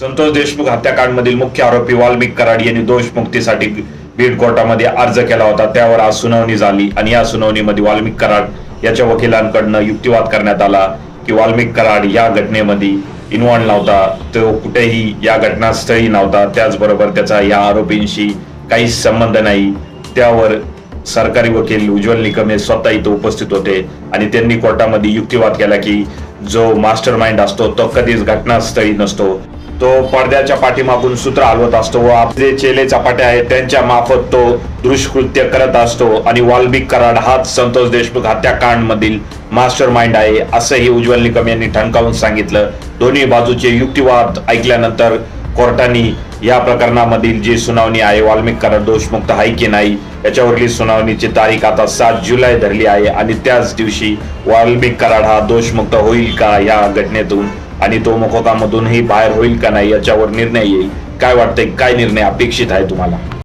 संतोष देशमुख हत्याकांडमधील मुख्य आरोपी वाल्मिक कराड यांनी दोषमुक्तीसाठी बीड कोर्टामध्ये अर्ज केला होता. त्यावर आज सुनावणी झाली आणि या सुनावणीमध्ये वाल्मिक कराड याच्या वकिलांकडनं युक्तिवाद करण्यात आला की वाल्मिक कराड या घटनेमध्ये इन्व्हॉल्व नव्हता. तो कुठेही या घटनास्थळी नव्हता. त्याचबरोबर त्याचा या आरोपींशी काहीच संबंध नाही. त्यावर सरकारी वकील उज्ज्वल निकम हे स्वतः इथं उपस्थित होते आणि त्यांनी कोर्टामध्ये युक्तिवाद केला की जो मास्टर माइंड असतो तो कधीच घटनास्थळी नसतो. तो पडद्याच्या पाठीमागून सूत्र हलवत असतो व आपले चेले चपाटे आहेत त्यांच्या मार्फत तो दुष्कृत्य करत असतो आणि वाल्मिक कराड हाच संतोष देशमुख हत्याकांड मधील मास्टर माइंड आहे असंही उज्ज्वल निकम यांनी ठणकावून सांगितलं. दोन्ही बाजूचे युक्तिवाद ऐकल्यानंतर कोर्टाने या प्रकरणामधील जी सुनावणी आहे वाल्मिक कराड दोषमुक्त आहे की नाही याच्यावरली सुनावणीची तारीख आता सात जुलै धरली आहे आणि त्याच दिवशी वाल्मिक कराड हा दोषमुक्त होईल का या घटनेतून आणि तो मोकोकामधूनही बाहेर होईल का नाही याच्यावर निर्णय येईल. काय वाटतंय? काय निर्णय अपेक्षित आहे तुम्हाला?